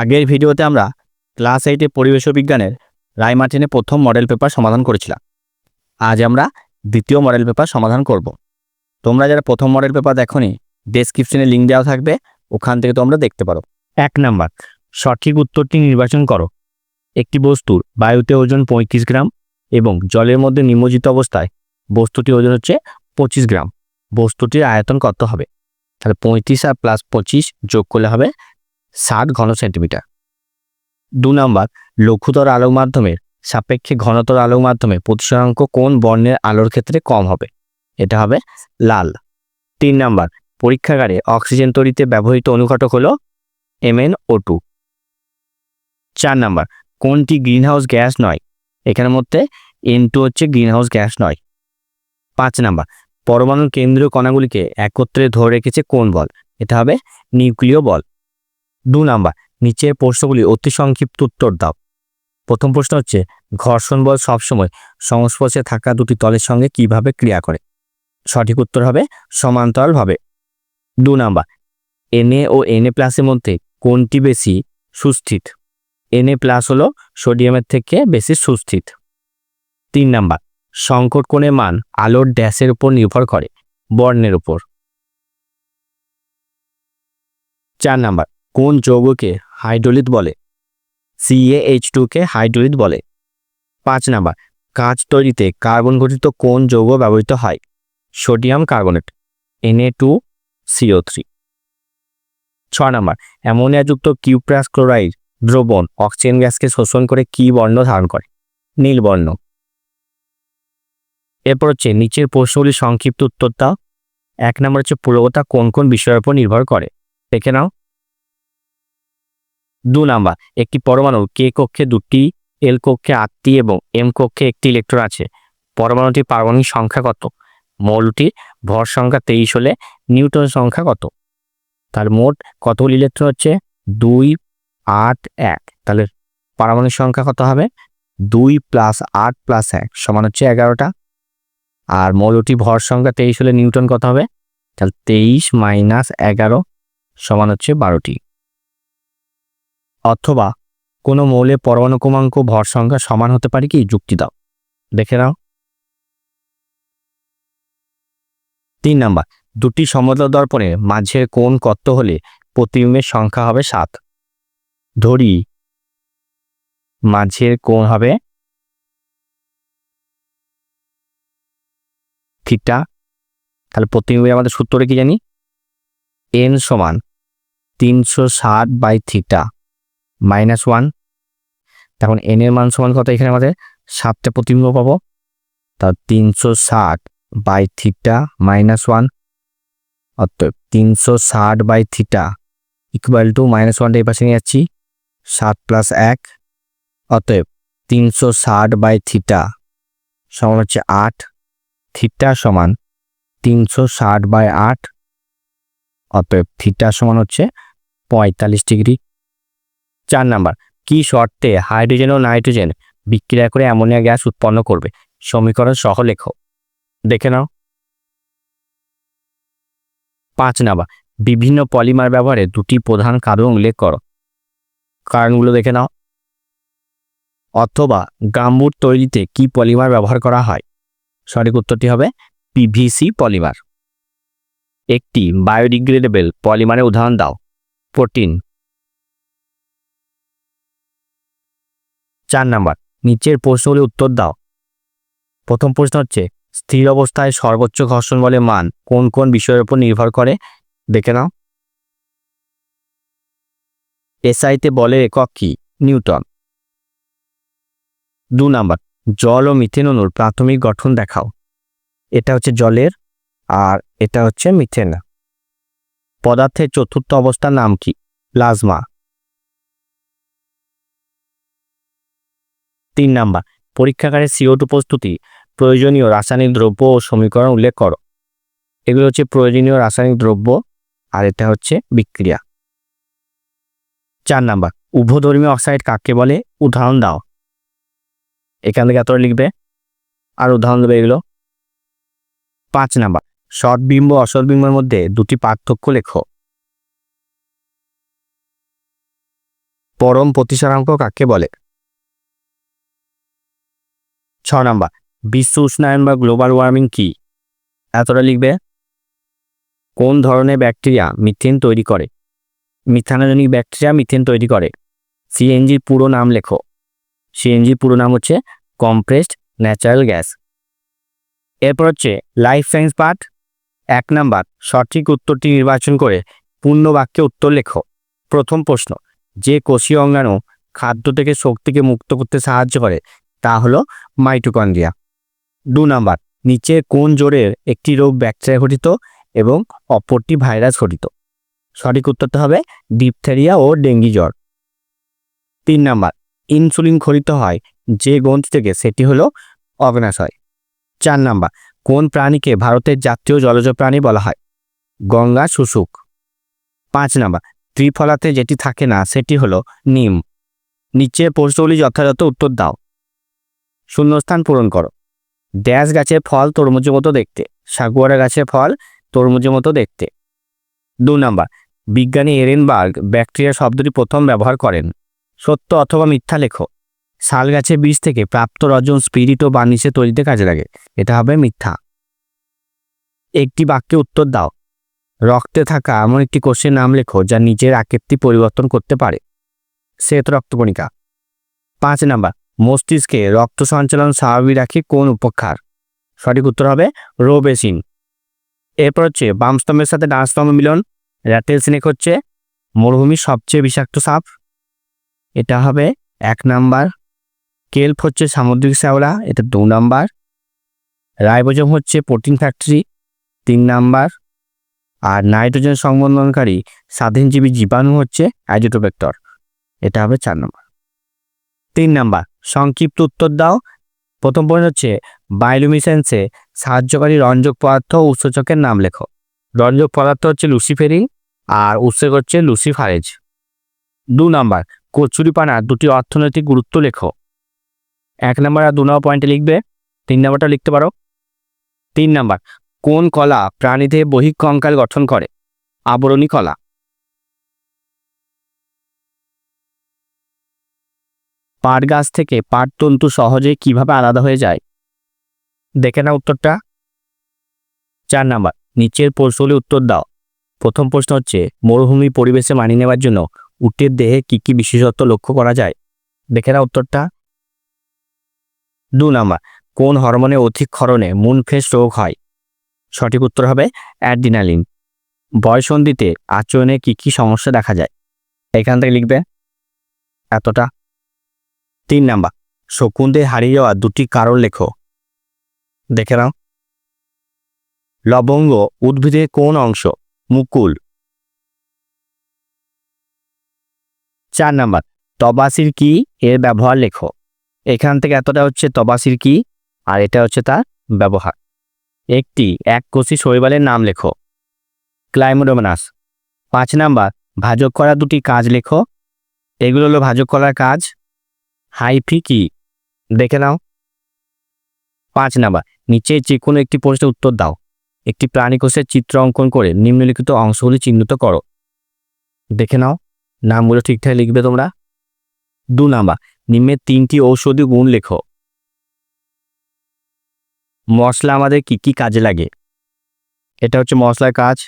আগের ভিডিওতে আমরা ক্লাস এইটে পরিবেশ বিজ্ঞানের রায়মার্টিনে প্রথম মডেল পেপার সমাধান করেছিলাম। আজ আমরা দ্বিতীয় মডেল পেপার সমাধান করব। তোমরা যারা প্রথম মডেল পেপার দেখোনি ডেসক্রিপশনে লিঙ্ক দেওয়া থাকবে, ওখান থেকে তোমরা দেখতে পারো। এক নাম্বার, সঠিক উত্তরটি নির্বাচন করো। একটি বস্তুর বায়ুতে ওজন পঁয়ত্রিশ গ্রাম এবং জলের মধ্যে নিমজ্জিত অবস্থায় বস্তুটির ওজন হচ্ছে পঁচিশ গ্রাম। বস্তুটির আয়তন কত হবে? তাহলে পঁয়ত্রিশ আর প্লাস পঁচিশ যোগ করলে হবে ষাট ঘন সেন্টিমিটার। দু নম্বর, লঘুতর আলোক মাধ্যমের সাপেক্ষে ঘনতর আলোক মাধ্যমে প্রতিসরাঙ্ক কোন বর্ণের আলোর ক্ষেত্রে কম হবে? এটা হবে লাল। তিন নাম্বার, পরীক্ষাগারে অক্সিজেন তৈরিতে ব্যবহৃত অনুঘটক হলো এমএন ও টু। চার নাম্বার, কোনটি গ্রিনহাউস গ্যাস নয়? এখানের মধ্যে এন টু হচ্ছে গ্রিনহাউস গ্যাস নয়। পাঁচ নাম্বার পরমাণুর কেন্দ্রীয় কণাগুলিকে একত্রে ধরে রেখেছে কোন বল? এটা হবে নিউক্লিয় বল। দু নাম্বার, নিচের প্রশ্নগুলি অতি সংক্ষিপ্ত উত্তর দাও। প্রথম প্রশ্ন হচ্ছে, ঘর্ষণ বল সবসময় সংস্পর্শে থাকা দুটি তলের সঙ্গে কীভাবে ক্রিয়া করে? সঠিক উত্তর হবে সমান্তরালভাবে দু নাম্বার এনএ ও এনএ প্লাসের মধ্যে কোনটি বেশি সুস্থিত? এনএ প্লাস হলো সোডিয়ামের থেকে বেশি সুস্থিত। তিন নাম্বার, সংকট কোণের মান আলোর ড্যাশের উপর নির্ভর করে, বর্ণের উপর। চার নাম্বার কোন যৌগকে হাইড্রোলিত বলে? সিএএইচ টুকে হাইড্রোলিত বলে। পাঁচ নাম্বার, কাঁচ তৈরিতে কার্বন গঠিত কোন যৌগ ব্যবহৃত হয়? Sodium carbonate N A two C O three ছ নাম্বার, অ্যামোনিয়াযুক্ত কিউপ্রাস ক্লোরাইড দ্রবণ অক্সিজেন গ্যাসকে শোষণ করে কি বর্ণ ধারণ করে? নীল বর্ণ। এরপর হচ্ছে নিচের প্রশ্নগুলি সংক্ষিপ্ত উত্তর দাও এক নম্বর হচ্ছে পুরবতা কোন কোন বিষয়ের উপর নির্ভর করে? দেখে নাও। দু নাম্বার, একটি পরমাণুর কে কক্ষে দুটি, এল কক্ষে আটটি এবং এম কক্ষে একটি ইলেকট্রন আছে। পরমাণুটির পারমাণবিক সংখ্যা কত? মৌলটির ভর সংখ্যা তেইশ হলে নিউটন সংখ্যা কত? তার মোট কতগুলি ইলেকট্রন হচ্ছে? দুই, আট, এক। তাহলে পারমাণবিক সংখ্যা কত হবে? দুই প্লাস আট প্লাস এক সমান হচ্ছে এগারোটা। আর মৌলটি ভর সংখ্যা তেইশ হলে নিউটন কত হবে? তাহলে তেইশ মাইনাস এগারো সমান হচ্ছে বারোটি। অথবা কোনো মৌলে পরমাণু ক্রমাঙ্ক ভর সংখ্যা সমান হতে পারে কি? যুক্তি দাও। দেখে নাও। তিন নাম্বার। দুটি সমতল দর্পণে মাঝের কোণ কত হলে প্রতিবিম্বের সংখ্যা হবে সাত? ধরি, মাঝের কোণ হবে থিটা। তাহলে প্রতিবিম্বে আমাদের সূত্রটা কি জানি? এন সমান তিনশো ষাট বাই থিটা। Minus one. তখন এন এর মান সমান কত এখানে আমাদের? সাতটা প্রতিবিম্ব পাবো। তা তিনশো ষাট বাই থিটা মাইনাস ওয়ান। অতএব তিনশো ষাট by theta equal to minus ওয়ানটা এই পাশে নিয়ে যাচ্ছি। সাত প্লাস এক। অতএব তিনশো ষাট বাই থিটা সমান হচ্ছে আট। থিটা সমান তিনশো ষাট বাই আট। অতএব থিটা সমান হচ্ছে পঁয়তাল্লিশ ডিগ্রি। চার নাম্বার, কি শর্তে হাইড্রোজেন ও নাইট্রোজেন বিক্রিয়া করে অ্যামোনিয়া গ্যাস উৎপন্ন করবে? সমীকরণ সহ লেখো। দেখে নাও। পাঁচ নাম্বার, বিভিন্ন পলিমার ব্যবহারে দুটি প্রধান কারণ উল্লেখ করো। কারণগুলো দেখে নাও। অথবা গাম্বুর তৈরিতে কি পলিমার ব্যবহার করা হয়? সঠিক উত্তরটি হবে পিভিসি পলিমার। একটি বায়োডিগ্রেডেবল পলিমারের উদাহরণ দাও। প্রোটিন চার নাম্বার, নিচের প্রশ্নগুলি উত্তর দাও। প্রথম প্রশ্ন হচ্ছে, স্থির অবস্থায় সর্বোচ্চ ঘর্ষণ বলের মান কোন কোন বিষয়ের উপর নির্ভর করে? দেখে নাও। এসআইতে বলের একক কি? নিউটন। দু নাম্বার, জল ও মিথেন অণুর প্রাথমিক গঠন দেখাও। এটা হচ্ছে জলের আর এটা হচ্ছে মিথেন পদার্থের চতুর্থ অবস্থার নাম কি? প্লাজমা। তিন নাম্বার, পরীক্ষাগারে সিওটু প্রস্তুতি, প্রয়োজনীয় রাসায়নিক দ্রব্য ও সমীকরণ উল্লেখ করো। এগুলো হচ্ছে প্রয়োজনীয় রাসায়নিক দ্রব্য আর এটা হচ্ছে বিক্রিয়া। চার নাম্বার উভধর্মী অক্সাইড কাকে বলে? উদাহরণ দাও। এখান থেকে এতটা লিখবে। আর উদাহরণ দেবে এগুলো। পাঁচ নাম্বার, সৎবিম্ব অসৎবিম্বের মধ্যে দুটি পার্থক্য লেখো। পরম প্রতিসরাঙ্ক কাকে বলে? ছ নাম্বার, বিশ্ব উষ্ণায়ন বা গ্লোবাল ওয়ার্মিং কি? এতটা লিখবে, কোন ধরনের ব্যাকটেরিয়া মিথেন তৈরি করে? মিথানোজনিক ব্যাকটেরিয়া মিথেন তৈরি করে। সিএনজির পুরো নাম লেখো। সিএনজির পুরো নাম হচ্ছে কম্প্রেসড ন্যাচারাল গ্যাস এরপর হচ্ছে লাইফ সায়েন্স পার্ট এক নাম্বার, সঠিক উত্তরটি নির্বাচন করে পূর্ণ বাক্যে উত্তর লেখো। প্রথম প্রশ্ন, যে কোষীয় অঙ্গাণু খাদ্য থেকে শক্তিকে মুক্ত করতে সাহায্য করে তা হলো মাইটোকন্ড্রিয়া। দু নাম্বার, নিচে কোন জোরের একটি রোগ ব্যাকটেরিয়া ঘটিত এবং অপরটি ভাইরাস ঘটিত সঠিক উত্তরটা হবে ডিপথেরিয়া ও ডেঙ্গি জ্বর। তিন নাম্বার, ইনসুলিন খরিত হয় যে গ্রন্থি থেকে সেটি হলো অগ্নাশয় চার নাম্বার, কোন প্রাণীকে ভারতের জাতীয় জলজ প্রাণী বলা হয়? গঙ্গা, শুশুক। পাঁচ নাম্বার, ত্রিফলাতে যেটি থাকে না সেটি হলো নিম। নিচে প্রশ্নগুলি যথাযথ উত্তর দাও। শূন্যস্থান পূরণ করো। ড্যাশ গাছের ফল তরমুজের মতো দেখতে, সাগুয়ারা গাছের ফল তরমুজের মতো দেখতে। দু নাম্বার, বিজ্ঞানী এরেনবার্গ ব্যাকটেরিয়া শব্দটি প্রথম ব্যবহার করেন। সত্য অথবা মিথ্যা লেখো। শাল গাছের বীজ থেকে প্রাপ্ত রজন, স্পিরিট ও বার্নিশে তৈরিতে কাজে লাগে। এটা হবে মিথ্যা। একটি বাক্যে উত্তর দাও। রক্তে থাকা এমন একটি কোষের নাম লেখো যা নিজের আকৃতি পরিবর্তন করতে পারে। শ্বেত রক্তকণিকা। পাঁচ নাম্বার মস্তিষ্কে রক্ত সঞ্চালন স্বাভাবিক রাখে কোন উপক্ষার সঠিক উত্তর হবে রোবেসিন। এরপর হচ্ছে বাম স্তম্ভের সাথে ডান মিলন। র্যাটেল স্নেক হচ্ছে মরুভূমির সবচেয়ে বিষাক্ত সাপ। এটা হবে এক নাম্বার। কেল্প হচ্ছে সামুদ্রিক শ্যাওলা, এটা দু নাম্বার। রাইবোজম হচ্ছে প্রোটিন ফ্যাক্টরি, তিন নাম্বার। আর নাইট্রোজেন সংবন্ধনকারী স্বাধীনজীবী জীবাণু হচ্ছে অ্যাজিটোভেক্টর এটা হবে চার নম্বর। তিন নাম্বার, সংক্ষিপ্ত উত্তর দাও। প্রথম পয়েন্ট হচ্ছে বায়োলুমিসেন্সে সাহায্যকারী রঞ্জক পদার্থ উৎসেচকের নাম লেখো। রঞ্জক পদার্থ হচ্ছে লুসিফেরিন আর উৎসেক হচ্ছে লুসিফারেজ দু নাম্বার কচুরিপানার দুটি অর্থনৈতিক গুরুত্ব লেখো। এক নাম্বার আর দু নম্বর পয়েন্টে লিখবে। তিন নাম্বারটা লিখতে পারো। তিন নাম্বার, কোন কলা প্রাণীদের বহিঃকঙ্কাল গঠন করে? আবরণী কলা। পাট গাছ থেকে পাট তন্তু সহজে কীভাবে আলাদা হয়ে যায়? দেখে না উত্তরটা। চার নাম্বার, নিচের প্রশ্নগুলি উত্তর দাও। প্রথম প্রশ্ন হচ্ছে, মরুভূমি পরিবেশে মানিয়ে নেওয়ার জন্য উটের দেহে কি কি বিশেষত্ব লক্ষ্য করা যায়? দেখে না উত্তরটা। দু নাম্বার, কোন হরমোনে অধিক ক্ষরণে মুন ফেস রোগ হয়? সঠিক উত্তর হবে অ্যাডিনালিন বয়সন্ধিতে আচরণে কি কি সমস্যা দেখা যায়? এখান থেকে লিখবে। এতটা। তিন নাম্বার। শকুনদের হারিয়ে যাওয়া দুটি কারণ লেখো। দেখে নাও। লবঙ্গ উদ্ভিদের কোন অংশ? মুকুল। চার নাম্বার। তবাসির কি এর ব্যবহার লেখো? এখান থেকে এতটা হচ্ছে তবাসির কি, আর এটা হচ্ছে তার ব্যবহার। একটি, এক কোষী শৈবালের নাম লেখো। ক্লাইমোডোমানাস। পাঁচ নাম্বার। ভাজক করা দুটি কাজ লেখো। এগুলো হলো ভাজক করার কাজ হাইফি কি দেখে নাও। পাঁচ নাম্বার, নিচে যে কোনো একটি প্রশ্নের উত্তর দাও। একটি প্রাণী কোষের চিত্র অঙ্কন করে নিম্নলিখিত অংশগুলি চিহ্নিত করো। দেখে নাও, নামগুলো ঠিকঠাক লিখবে তোমরা। দু নাম্বার নিম্নের তিনটি ঔষধি গুণ লেখো। মশলা আমাদের কি কি কাজে লাগে? এটা হচ্ছে মশলার কাজ।